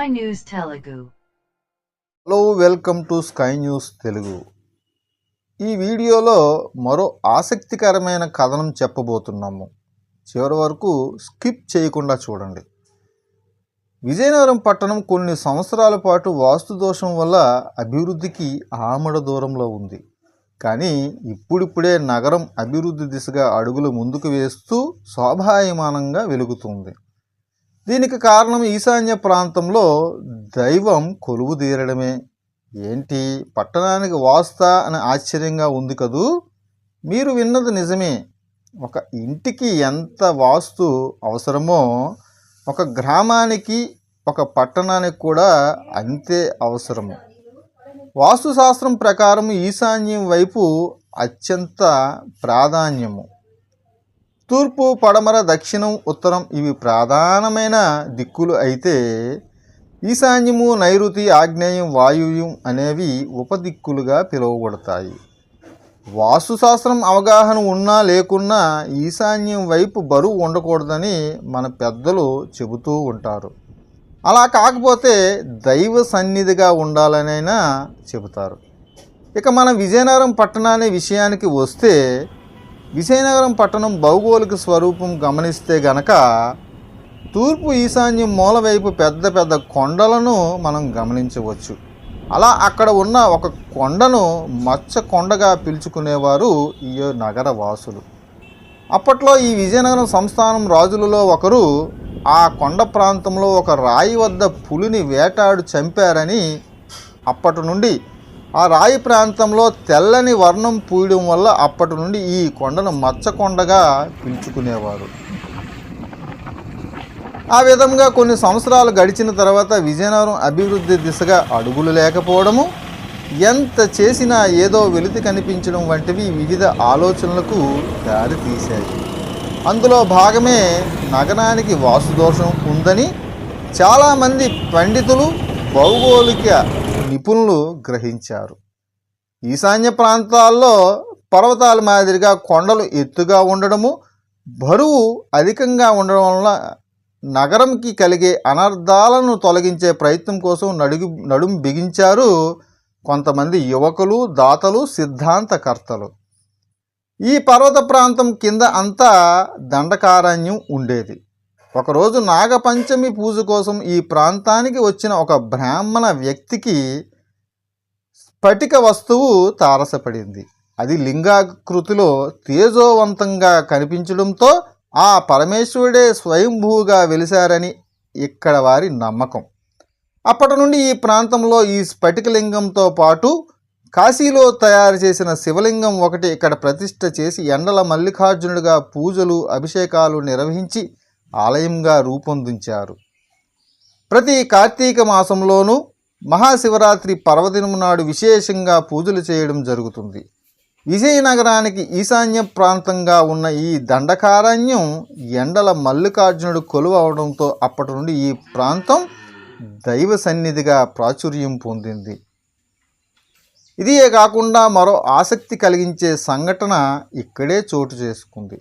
Sky News Telugu hello welcome to Sky News Telugu ఈ వీడియోలో మరో ఆసక్తికరమైన కథనం చెప్పబోతున్నాము. చివరి వరకు స్కిప్ చేయకుండా చూడండి. విజయనగరం పట్టణం కొన్ని సంవత్సరాల పాటు వాస్తు దోషం వల్ల అభివృద్ధికి ఆమడ దూరంలో ఉంది. కానీ ఇప్పుడిప్పుడే నగరం అభివృద్ధి దిశగా అడుగులు ముందుకు వేస్తూ శోభాయమానంగా వెలుగుతుంది. దీనికి కారణం ఈశాన్య ప్రాంతంలో దైవం కొలువు తీరడమే ఏంటి? పట్టణానికి వాస్తా అని ఆశ్చర్యంగా ఉంది కదూ? మీరు విన్నది నిజమే. ఒక ఇంటికి ఎంత వాస్తు అవసరమో ఒక గ్రామానికి ఒక పట్టణానికి కూడా అంతే అవసరము వాస్తుశాస్త్రం ప్రకారం ఈశాన్యం వైపు అత్యంత ప్రాధాన్యము. తూర్పు పడమర దక్షిణం ఉత్తరం ఇవి ప్రధానమైన దిక్కులు అయితే ఈశాన్యము నైరుతి ఆగ్నేయం వాయువ్యం అనేవి ఉపదిక్కులుగా పిలువబడతాయి. వాస్తుశాస్త్రం అవగాహన ఉన్నా లేకున్నా ఈశాన్యం వైపు బరువు ఉండకూడదని మన పెద్దలు చెబుతూ ఉంటారు. అలా కాకపోతే దైవ సన్నిధిగా ఉండాలనైనా చెబుతారు. ఇక మన విజయనగరం పట్టణాన్ని విషయానికి వస్తే విజయనగరం పట్టణం భౌగోళిక స్వరూపం గమనిస్తే గనక తూర్పు ఈశాన్యం మూలవైపు పెద్ద పెద్ద కొండలను మనం గమనించవచ్చు. అలా అక్కడ ఉన్న ఒక కొండను మచ్చ కొండగా పిలుచుకునేవారు ఈ నగర వాసులు. అప్పట్లో ఈ విజయనగరం సంస్థానం రాజులలో ఒకరు ఆ కొండ ప్రాంతంలో ఒక రాయి వద్ద పులిని వేటాడు చంపారని అప్పటి నుండి ఆ రాయి ప్రాంతంలో తెల్లని వర్ణం పూయడం వల్ల అప్పటి నుండి ఈ కొండను మచ్చకొండగా పిలుచుకునేవారు. ఆ విధంగా కొన్ని సంవత్సరాలు గడిచిన తర్వాత విజయనగరం అభివృద్ధి దిశగా అడుగులు లేకపోవడము ఎంత చేసినా ఏదో వెలితి కనిపించడం వంటివి వివిధ ఆలోచనలకు దారితీశాయి. అందులో భాగమే నగరానికి వాసుదోషం ఉందని చాలామంది పండితులు భౌగోళిక నిపుణులు గ్రహించారు. ఈశాన్య ప్రాంతాల్లో పర్వతాల మాదిరిగా కొండలు ఎత్తుగా ఉండడము బరువు అధికంగా ఉండడం వల్ల నగరంకి కలిగే అనర్థాలను తొలగించే ప్రయత్నం కోసం నడుగు నడుం బిగించారు కొంతమంది యువకులు దాతలు సిద్ధాంతకర్తలు. ఈ పర్వత ప్రాంతం కింద అంతా దండకారణ్యం ఉండేది. ఒకరోజు నాగపంచమి పూజ కోసం ఈ ప్రాంతానికి వచ్చిన ఒక బ్రాహ్మణ వ్యక్తికి స్ఫటిక వస్తువు తారసపడింది. అది లింగాకృతిలో తేజోవంతంగా కనిపించడంతో ఆ పరమేశ్వరుడే స్వయంభూగా వెలిశారని ఇక్కడ వారి నమ్మకం. అప్పటి నుండి ఈ ప్రాంతంలో ఈ స్ఫటికలింగంతో పాటు కాశీలో తయారు చేసిన శివలింగం ఒకటి ఇక్కడ ప్రతిష్ఠ చేసి ఎండల మల్లికార్జునుడిగా పూజలు అభిషేకాలు నిర్వహించి ఆలయంగా రూపొందించారు. ప్రతి కార్తీక మాసంలోనూ మహాశివరాత్రి పర్వదినం నాడు విశేషంగా పూజలు చేయడం జరుగుతుంది. విజయనగరానికి ఈశాన్య ప్రాంతంగా ఉన్న ఈ దండకారణ్యం ఎండల మల్లికార్జునుడు కొలువవడంతో అప్పటి నుండి ఈ ప్రాంతం దైవ సన్నిధిగా ప్రాచుర్యం పొందింది. ఇదియే కాకుండా మరో ఆసక్తి కలిగించే సంఘటన ఇక్కడే చోటు చేసుకుంది.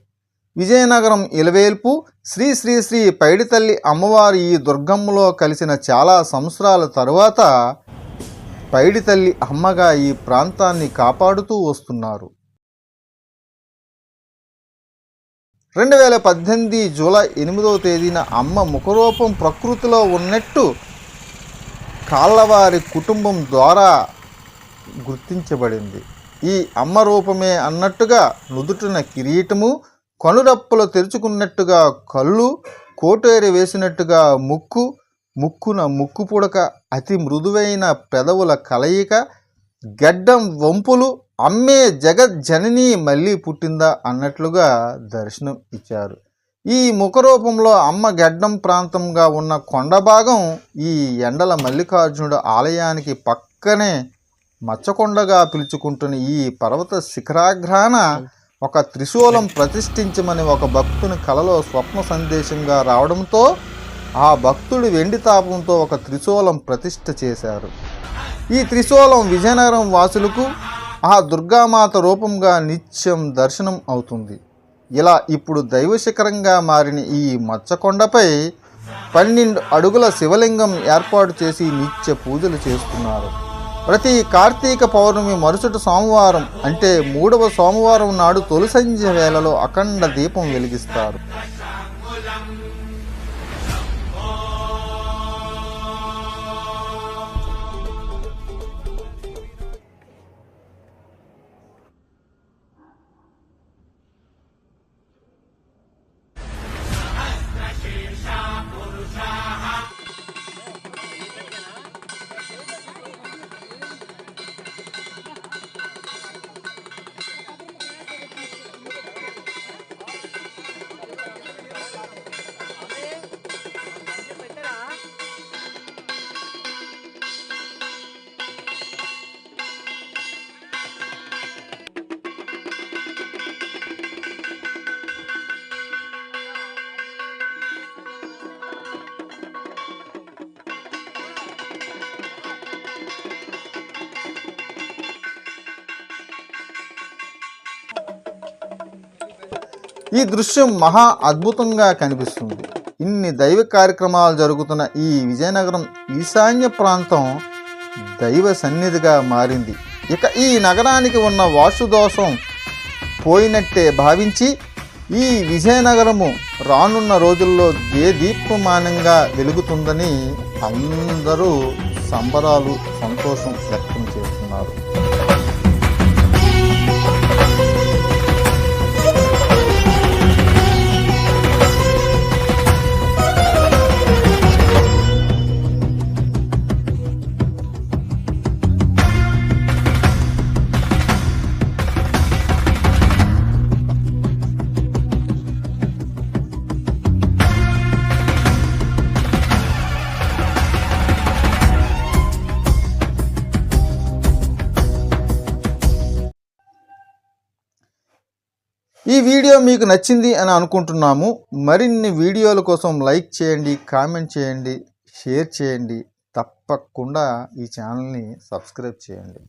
విజయనగరం ఇలవేల్పు శ్రీ శ్రీ శ్రీ పైడితల్లి అమ్మవారి ఈ దుర్గమ్మలో కలిసిన చాలా సంవత్సరాల తరువాత పైడితల్లి అమ్మగా ఈ ప్రాంతాన్ని కాపాడుతూ వస్తున్నారు. రెండు వేల పద్దెనిమిది జూలై ఎనిమిదవ తేదీన అమ్మ ముఖరూపం ప్రకృతిలో ఉన్నట్టు కాళ్ళవారి కుటుంబం ద్వారా గుర్తించబడింది. ఈ అమ్మ రూపమే అన్నట్టుగా నుదుటిన కిరీటము కనురప్పులు తెరుచుకున్నట్టుగా కళ్ళు కోటేరి వేసినట్టుగా ముక్కు ముక్కున ముక్కు పుడక అతి మృదువైన పెదవుల కలయిక గడ్డం వంపులు అమ్మే జగజ్జనని మళ్ళీ పుట్టిందా అన్నట్లుగా దర్శనం ఇచ్చారు. ఈ ముఖరూపంలో అమ్మ గడ్డం ప్రాంతంగా ఉన్న కొండ భాగం ఈ ఎండల మల్లికార్జునుడు ఆలయానికి పక్కనే మచ్చకొండగా పిలుచుకుంటున్న ఈ పర్వత శిఖరాగ్రాన ఒక త్రిశూలం ప్రతిష్ఠించమని ఒక భక్తుని కలలో స్వప్న సందేశంగా రావడంతో ఆ భక్తుడి వెండి తాపంతో ఒక త్రిశూలం ప్రతిష్ఠ చేశారు. ఈ త్రిశూలం విజయనగరం వాసులకు ఆ దుర్గామాత రూపంగా నిత్యం దర్శనం అవుతుంది. ఇలా ఇప్పుడు దైవశిఖరంగా మారిన ఈ మచ్చకొండపై పన్నెండు అడుగుల శివలింగం ఏర్పాటు చేసి నిత్య పూజలు చేస్తున్నారు. ప్రతి కార్తీక పౌర్ణమి మరుసటి సోమవారం అంటే మూడవ సోమవారం నాడు తొలి సంధ్య వేళలో అఖండ దీపం వెలిగిస్తారు. ఈ దృశ్యం మహా అద్భుతంగా కనిపిస్తుంది. ఇన్ని దైవ కార్యక్రమాలు జరుగుతున్న ఈ విజయనగరం ఈశాన్య ప్రాంతం దైవ సన్నిధిగా మారింది. ఇక ఈ నగరానికి ఉన్న వాసుదోషం పోయినట్టే భావించి ఈ విజయనగరము రానున్న రోజుల్లో దీప్యమానంగా వెలుగుతుందని అందరూ సంబరాలు సంతోషం ఈ వీడియో మీకు నచ్చింది అని అనుకుంటున్నాము. మరిన్ని వీడియోల కోసం లైక్ చేయండి కామెంట్ చేయండి షేర్ చేయండి. తప్పకుండా ఈ ఛానల్ని సబ్స్క్రైబ్ చేయండి.